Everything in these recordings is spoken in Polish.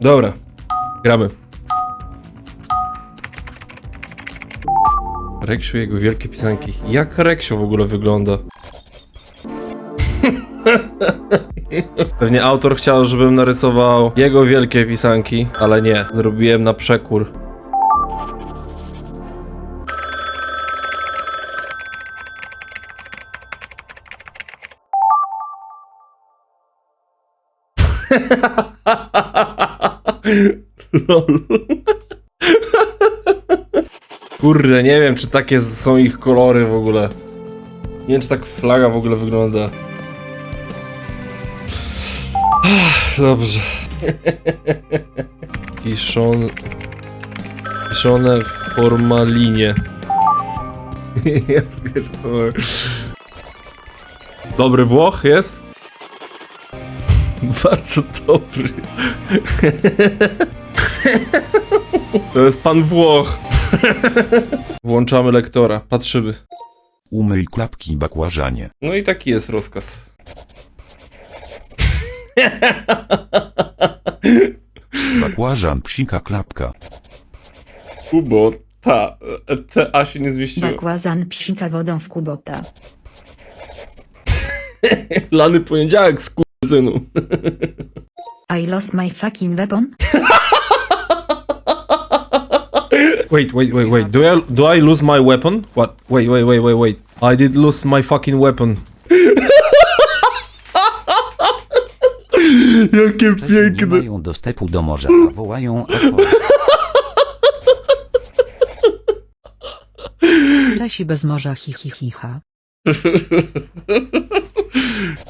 Dobra, gramy. Reksiu jego wielkie pisanki. Jak Reksio w ogóle wygląda? Pewnie autor chciał, żebym narysował jego wielkie pisanki, ale nie, zrobiłem na przekór. Lol. Kurde, nie wiem, czy takie są ich kolory w ogóle. Nie wiem, czy tak flaga w ogóle wygląda. Dobrze. Kiszon... Kiszone w formalinie. Ja. Dobry Włoch jest? Bardzo dobry. To jest pan Włoch. Włączamy lektora, patrzymy. Umyj klapki bakłażanie. No i taki jest rozkaz. Bakłażan psika klapka. Kubo, ta, te A się nie zmieściło. Bakłazan psika wodą w kubota. Lany poniedziałek, synu. I lost my fucking weapon? Wait, wait, wait, wait. Do I, do I lose my weapon? What? Wait, wait, wait, wait, wait. I did lose my fucking weapon. Jakie nie mają dostępu do morza, a wołają. Czesi bez morza hi hi hi ha.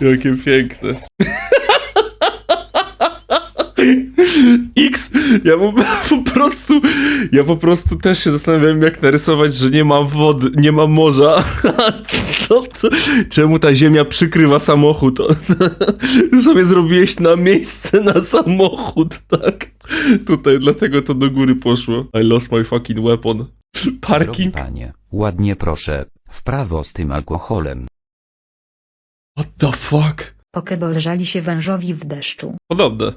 Jakie piękne. X, ja po, po prostu, ja po prostu też się zastanawiałem jak narysować, że nie ma wody, nie ma morza. Co to? Czemu ta ziemia przykrywa samochód? Sobie zrobiłeś na miejsce na samochód, tak? Tutaj, dlatego to do góry poszło. I lost my fucking weapon. Drogi Parking? panie, ładnie proszę, w prawo z tym alkoholem. What the fuck? Pokeball żali się wężowi w deszczu. Podobne.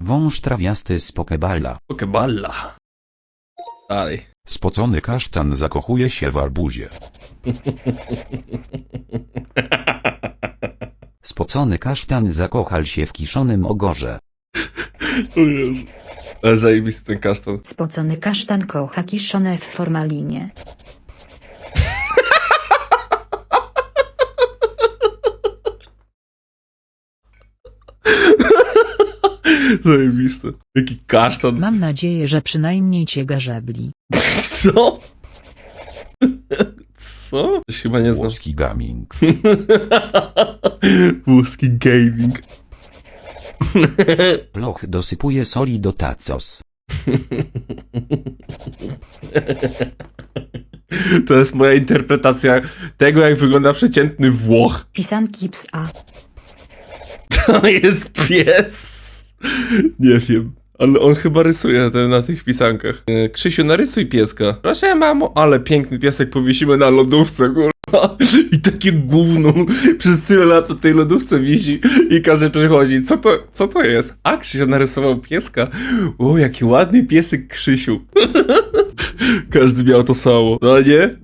Wąż trawiasty z pokeballa. Pokeballa. Dalej. Spocony kasztan zakochuje się w arbuzie. Spocony kasztan zakochał się w kiszonym ogorze. O Jezu. Ale zajebisty ten kasztan. Spocony kasztan kocha kiszone w formalinie. Zajebisty. Jaki kasztan. Mam nadzieję, że przynajmniej cię garzebli. Co? Co? To się chyba nie znam. Włoski gaming. Włoski gaming. Ploch dosypuje soli do tacos. To jest moja interpretacja tego, jak wygląda przeciętny Włoch. Pisanki psa. To jest pies. Nie wiem. Ale on chyba rysuje te, na tych pisankach. E, Krzysiu, narysuj pieska. Proszę, mamo. Ale piękny piesek powiesimy na lodówce, kurwa. I takie gówno przez tyle lat na tej lodówce wisi i każdy przychodzi. Co to, co to jest? A, Krzysiu narysował pieska. O, jaki ładny piesek Krzysiu. Każdy miał to samo. No nie?